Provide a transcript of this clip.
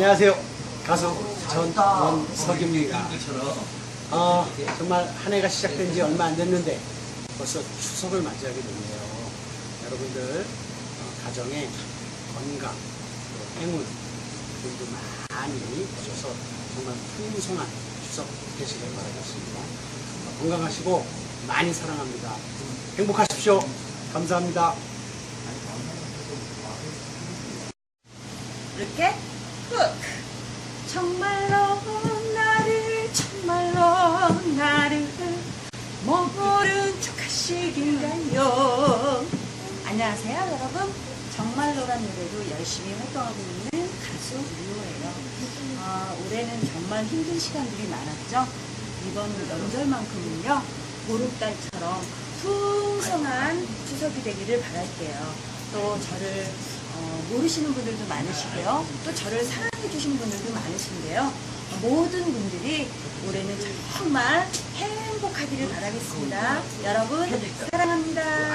안녕하세요. 가수 전원석입니다. 어, 정말 한 해가 시작된 지 얼마 안 됐는데 벌써 추석을 맞이하게 됐네요. 여러분들 어, 가정에 건강, 또 행운, 분도 많이 주셔서 정말 풍성한 추석 되시길 바라겠습니다. 어, 건강하시고 많이 사랑합니다. 행복하십시오. 감사합니다. 이렇게 훅 정말로 나를 정말로 나를 모른 척 하시긴가요. 안녕하세요 여러분. 정말로란 노래로 열심히 활동하고 있는 가수 유호예요. 아, 올해는 정말 힘든 시간들이 많았죠? 이번 명절만큼은요 보름달처럼 풍성한 추석이 되기를 바랄게요. 또 저를 어, 모르시는 분들도 많으시고요. 또 저를 사랑해 주신 분들도 많으신데요. 모든 분들이 올해는 정말 행복하기를 바라겠습니다. 여러분 사랑합니다.